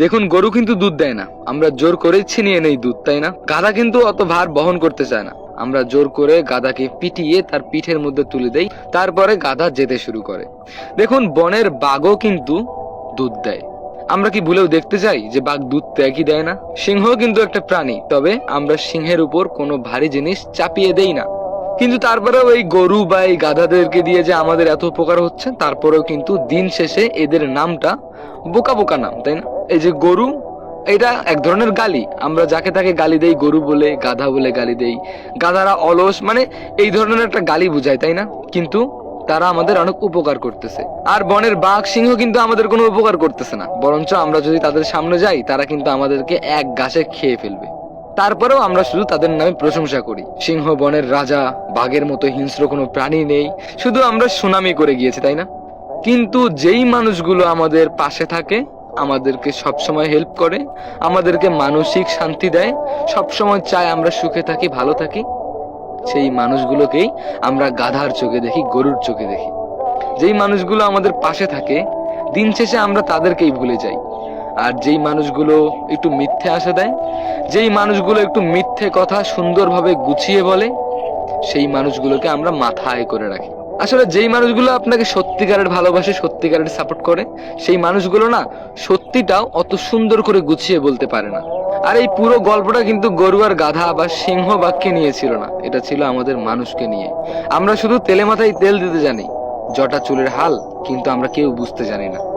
দেখুন, গরু কিন্তু দুধ দেয় না। আমরা জোর করে ছিনিয়ে নেই দুধ, তাই না? গাধা কিন্তু অত ভার বহন করতে চায় না। আমরা জোর করে গাধাকে পিটিয়ে তার পিঠের মধ্যে তুলে দেই, তারপরে গাধা যেতে শুরু করে। দেখুন, বনের বাঘও কিন্তু দুধ দেয়। আমরা কি ভুলেও দেখতে চাই যে বাঘ দুধ কি দেয় না? সিংহ কিন্তু একটা প্রাণী, তবে আমরা সিংহের উপর কোনো ভারী জিনিস চাপিয়ে দেই না। কিন্তু তারপরেও এই গরু বা এই গাধাদেরকে দিয়ে যে আমাদের এত উপকার হচ্ছে, তারপরেও কিন্তু দিন শেষে এদের নামটা বোকা বোকা নাম, তাই না? এই যে গরু, এটা এক ধরনের গালি। আমরা যাকে তাকে গালি দেই, গরু বলে, গাধা বলে গালি দেই। গাধারা অলস মানে এই ধরনের একটা গালি বুঝায়, তাই না? কিন্তু তারা আমাদের অনেক উপকার করতেছে। আর বনের বাঘ, সিংহ কিন্তু আমাদের কোনো উপকার করতেছে না। বরঞ্চ আমরা যদি তাদের সামনে যাই, তারা কিন্তু আমাদেরকে এক গাছে খেয়ে ফেলবে। তারপরেও আমরা শুধু তাদের নামে প্রশংসা করি। সিংহ বনের রাজা, বাঘের মতো হিংস্র কোনো প্রাণী নেই। শুধু আমরা সুনামি করে গিয়েছি, তাই না? কিন্তু যেই মানুষগুলো আমাদের পাশে থাকে আমাদেরকে সবসময় হেল্প করে, আমাদেরকে মানসিক শান্তি দেয়, সবসময় চায় আমরা সুখে থাকি, ভালো থাকি। সেই মানুষগুলোকেই আমরা গাধার চোখে দেখি, গরুর চোখে দেখি। যেই মানুষগুলো আমাদের পাশে থাকে, দিন শেষে আমরা তাদেরকেই ভুলে যাই। আর যেই মানুষগুলো একটু মিথ্যে আশা দেয়, যেই মানুষগুলো একটু মিথ্যে কথা সুন্দরভাবে গুছিয়ে বলে, সেই মানুষগুলোকে আমরা মাথায় করে রাখি। আসলে যেই মানুষগুলো আপনাকে সত্যিকারের ভালোবাসে, সত্যিকারের সাপোর্ট করে, সেই মানুষগুলো না সত্যিটাও অত সুন্দর করে গুছিয়ে বলতে পারে না। আর এই পুরো গল্পটা কিন্তু গরু আর গাধা বা সিংহ বাক্যে নিয়ে ছিল না। এটা ছিল আমাদের মানুষকে নিয়ে। আমরা শুধু তেলে মাথায় তেল দিতে জানি, জটা চুলের হাল, কিন্তু আমরা কেউ বুঝতে জানি না।